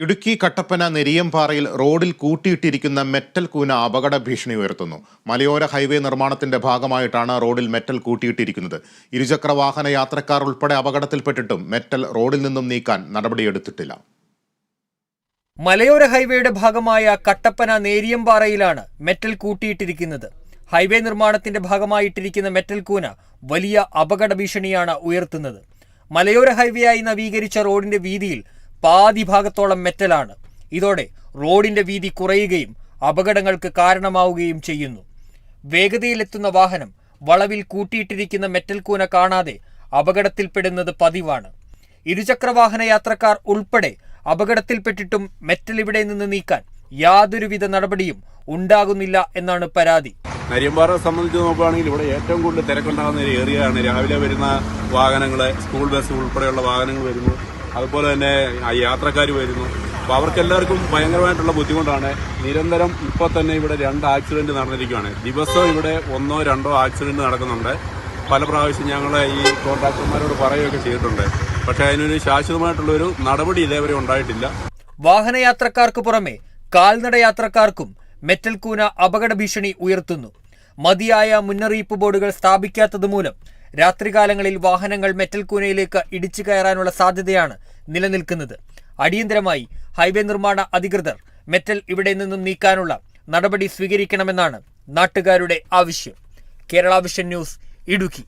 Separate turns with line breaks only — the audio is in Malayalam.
ഇടുക്കി കട്ടപ്പന നെരിയംപാറയിൽ റോഡിൽ കൂട്ടിയിട്ടിരിക്കുന്ന മെറ്റൽ കൂന അപകട ഭീഷണി ഉയർത്തുന്നു. മലയോര ഹൈവേ നിർമ്മാണത്തിന്റെ ഭാഗമായിട്ടാണ് റോഡിൽ മെറ്റൽ കൂട്ടിയിട്ടിരിക്കുന്നത്. ഇരുചക്ര വാഹന യാത്രക്കാർ ഉൾപ്പെടെ അപകടത്തിൽപ്പെട്ടിട്ടും മെറ്റൽ റോഡിൽ നിന്നും നീക്കാൻ നടപടിയെടുത്തിട്ടില്ല.
മലയോര ഹൈവേയുടെ ഭാഗമായ കട്ടപ്പന നേരിയമ്പാറയിലാണ് മെറ്റൽ കൂട്ടിയിട്ടിരിക്കുന്നത്. ഹൈവേ നിർമ്മാണത്തിന്റെ ഭാഗമായിട്ടിരിക്കുന്ന മെറ്റൽ കൂന വലിയ അപകട ഭീഷണിയാണ് ഉയർത്തുന്നത്. മലയോര ഹൈവേയായി നവീകരിച്ച റോഡിന്റെ വീതിയിൽ പാതി ഭാഗത്തോളം മെറ്റലാണ്. ഇതോടെ റോഡിന്റെ വീതി കുറയുകയും അപകടങ്ങൾക്ക് കാരണമാവുകയും ചെയ്യുന്നു. വേഗതയിലെത്തുന്ന വാഹനം വളവിൽ കൂട്ടിയിട്ടിരിക്കുന്ന മെറ്റൽ കൂന കാണാതെ അപകടത്തിൽപ്പെടുന്നത് പതിവാണ്. ഇരുചക്രവാഹന യാത്രക്കാർ ഉൾപ്പെടെ അപകടത്തിൽപ്പെട്ടിട്ടും മെറ്റൽ ഇവിടെ നിന്ന് നീക്കാൻ യാതൊരുവിധ നടപടിയും ഉണ്ടാകുന്നില്ല എന്നാണ് പരാതി.
നരിയമ്പാറ സംബന്ധിച്ച് നോക്കുകയാണെങ്കിൽ ഇവിടെ ഏറ്റവും കൂടുതൽ തിരക്കുണ്ടാകുന്ന ഒരു ഏരിയയാണ്. രാവിലെ വരുന്ന വാഹനങ്ങൾ സ്കൂൾ ബസ് ഉൾപ്പെടെയുള്ള വാഹനങ്ങൾ വരുന്നു അതുപോലെ തന്നെ യാത്രക്കാർ വരുന്നു. അപ്പോൾ അവർക്കെല്ലാവർക്കും ഭയങ്കരമായിട്ടുള്ള ബുദ്ധിമുട്ടാണ്. നിരന്തരം ഇപ്പോൾ തന്നെ ഇവിടെ രണ്ട് ആക്സിഡന്റ് നടന്നിരിക്കുകയാണ് ദിവസവും ഇവിടെ ഒന്നോ രണ്ടോ ആക്സിഡന്റ് നടക്കുന്നുണ്ട്. പല പ്രാവശ്യം ഞങ്ങൾ ഈ കോൺട്രാക്ടർമാരോട് പറയുകയൊക്കെ ചെയ്തിട്ടുണ്ട്. പക്ഷേ അതിനൊരു ശാശ്വതമായിട്ടുള്ളൊരു നടപടി ഇതേവരെ ഉണ്ടായിട്ടില്ല.
വാഹനയാത്രക്കാർക്ക് പുറമെ കാൽനട യാത്രക്കാർക്കും മെറ്റൽ കൂന അപകട ഭീഷണി ഉയർത്തുന്നു. മതിയായ മുന്നറിയിപ്പ് ബോർഡുകൾ സ്ഥാപിക്കാത്തത് മൂലം രാത്രികാലങ്ങളിൽ വാഹനങ്ങൾ മെറ്റൽ കൂനയിലേക്ക് ഇടിച്ചു കയറാനുള്ള സാധ്യതയാണ് നിലനിൽക്കുന്നത്. അടിയന്തരമായി ഹൈവേ നിർമ്മാണ അധികൃതർ മെറ്റൽ ഇവിടെ നിന്നും നീക്കാനുള്ള നടപടി സ്വീകരിക്കണമെന്നാണ് നാട്ടുകാരുടെ ആവശ്യം. Kerala vision news Idukki.